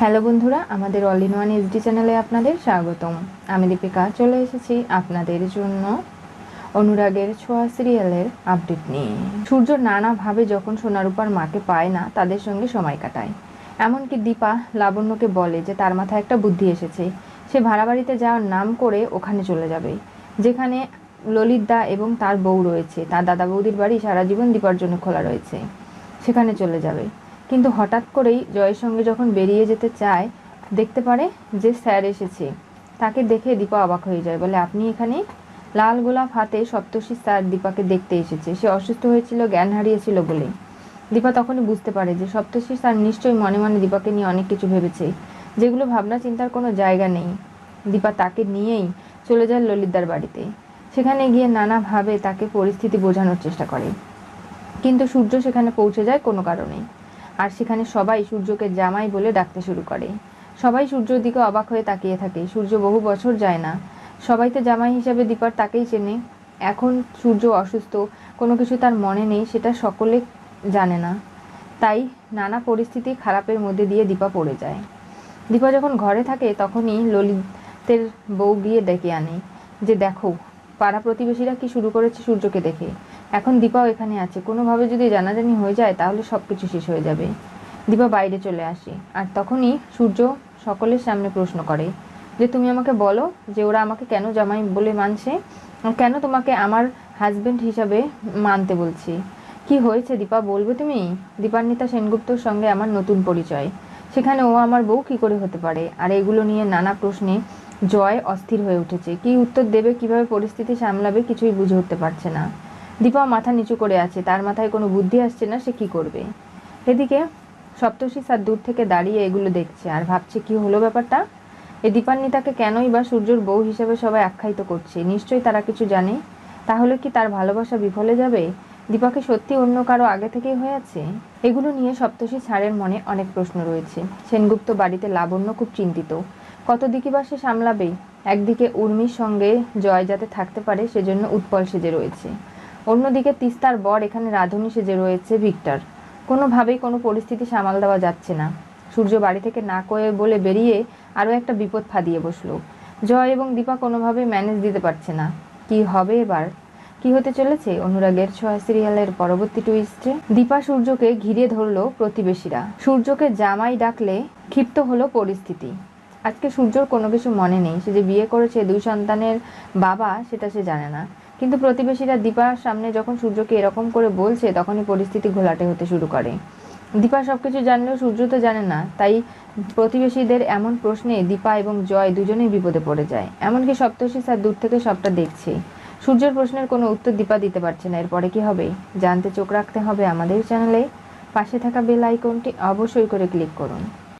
Hello বন্ধুরা, আমাদের all in one SD চ্যানেলে আপনাদের স্বাগতম। আমি দীপিকা, চলে এসেছি আপনাদের জন্য অনুরাগের ছোঁয়া সিরিয়ালের আপডেট নিয়ে। সূর্য নানাভাবে যখন সোনারূপার মাকে পায় না, তাদের সঙ্গে সময় কাটায়। এমনকি দীপা লাবণ্যকে বলে যে তার মাথায় একটা বুদ্ধি এসেছে। সে ভাড়া বাড়িতে যাওয়ার নাম করে ওখানে চলে যাবে। যেখানে ললিত দা এবং তার বউ রয়েছে। তার দাদা বৌদির বাড়ি সারা জীবন দীপার জন্য খোলা রয়েছে। সেখানে চলে যাবে। কিন্তু হঠাৎ করেই জয়ের সঙ্গে যখন বেরিয়ে যেতে চায়, দেখতে পারে যে স্যার এসেছে। তাকে দেখে দীপা অবাক হয়ে যায়, বলে, আপনি এখানে? লাল গোলাপ হাতে সপ্তর্ষি স্যার দীপাকে দেখতে এসেছে। সে অসুস্থ হয়েছিল, জ্ঞান হারিয়েছিল বলে। দীপা তখনই বুঝতে পারে যে সপ্তর্ষি স্যার নিশ্চয়ই মনে মনে দীপাকে নিয়ে অনেক কিছু ভেবেছে, যেগুলো ভাবনা চিন্তার কোনো জায়গা নেই। দীপা তাকে নিয়েই চলে যায় ললিতদার বাড়িতে। সেখানে গিয়ে নানাভাবে তাকে পরিস্থিতি বোঝানোর চেষ্টা করে। কিন্তু সূর্য সেখানে পৌঁছে যায় কোনো কারণে। আর সেখানে সবাই সূর্যকে জামাই বলে ডাকতে শুরু করে। সবাই সূর্যর দিকে অবাক হয়ে তাকিয়ে থাকে। সূর্য বহু বছর যায় না। সবাই তো জামাই হিসাবে দীপার তাকেই চেনে। এখন সূর্য অসুস্থ, কোনো কিছু তার মনে নেই, সেটা সকলে জানে না। তাই নানা পরিস্থিতি খারাপের মধ্যে দিয়ে দীপা পড়ে যায়। দীপা যখন ঘরে থাকে, তখনই ললিতের বউ গিয়ে ডেকে আনে যে, দেখো পাড়া প্রতিবেশীরা কি শুরু করেছে সূর্যকে দেখে? এখন দীপাও এখানে আছে। কোনোভাবে যদি জানাজানি হয়ে যায়, তাহলে সব কিছু শেষ হয়ে যাবে। দীপা বাইরে চলে আসে। আর তখনই সূর্য সকলের সামনে প্রশ্ন করে যে, তুমি আমাকে বলো যে, ওরা আমাকে কেন জামাই বলে মানছে? কেন তোমাকে আমার হাজবেন্ড হিসাবে মানতে বলছি? কি হয়েছে দীপা, বলবে তুমি? দীপান্বিতা সেনগুপ্তর সঙ্গে আমার নতুন পরিচয়। সেখানে ও আমার বউ কি করে হতে পারে? আর এগুলো নিয়ে নানা প্রশ্নে জয় অস্থির হয়ে উঠেছে। কি উত্তর দেবে, কীভাবে পরিস্থিতি সামলাবে কিছুই বুঝে উঠতে পারছে না। দীপা মাথা নিচু করে আছে, তার মাথায় কোনো বুদ্ধি আসছে না সে কি করবে। এদিকে সপ্তর্ষি স্যার দূর থেকে দাঁড়িয়ে এগুলো দেখছে আর ভাবছে কি হলো ব্যাপারটা? এই দীপান্বিতাকে কেনই বা সূর্যর বউ হিসেবে সবাই আখ্যায়িত করছে? নিশ্চয়ই তারা কিছু জানে। তাহলে কি তার ভালোবাসা বিফলে যাবে? দীপাকে সত্যি অন্য কারও আগে থেকেই হয়ে আছে? এগুলো নিয়ে সপ্তর্ষি স্যারের মনে অনেক প্রশ্ন রয়েছে। সেনগুপ্ত বাড়িতে লাবণ্য খুব চিন্তিত। কত দিকে বা সে সামলাবে একদিকে উর্মির সঙ্গে জয় যাতে থাকতে পারে, সেজন্য উৎপল সেজে রয়েছে। অন্যদিকে তিস্তার বর এখানে রাধুনি সেজে রয়েছে ভিক্টর। কোনোভাবেই কোনো পরিস্থিতি সামাল দেওয়া যাচ্ছে না। সূর্য বাড়ি থেকে না কয়ে বলে বেরিয়ে আরও একটা বিপদ ফাদিয়ে বসল। জয় এবং দীপা কোনোভাবেই ম্যানেজ দিতে পারছে না। কি হবে এবার? কি হতে চলেছে অনুরাগের ছোঁয়া সিরিয়ালের পরবর্তী টুইস্টে দীপা সূর্যকে ঘিরে ধরলো প্রতিবেশীরা। সূর্যকে জামাই ডাকলে ক্ষিপ্ত হলো পরিস্থিতি। আজকে সূর্যর কোনো কিছু মনে নেই। সে যে বিয়ে করেছে দুই সন্তানের বাবা, সেটা সে জানে না। কিন্তু প্রতিবেশীরা দীপার সামনে যখন সূর্যকে এরকম করে বলছে, তখনই পরিস্থিতি ঘোলাটে হতে শুরু করে। দীপা সব কিছু জানলেও সূর্য তো জানে না, তাই প্রতিবেশীদের এমন প্রশ্নে দীপা এবং জয় দুজনেই বিপদে পড়ে যায়। এমনকি সপ্তর্ষি স্যার দূর থেকে সবটা দেখছে। সূর্যের প্রশ্নের কোনো উত্তর দীপা দিতে পারছে না। এরপরে কি হবে? জানতে চোখ রাখতে হবে আমাদের চ্যানেলে। পাশে থাকা বেল আইকনটি অবশ্যই করে ক্লিক করুন।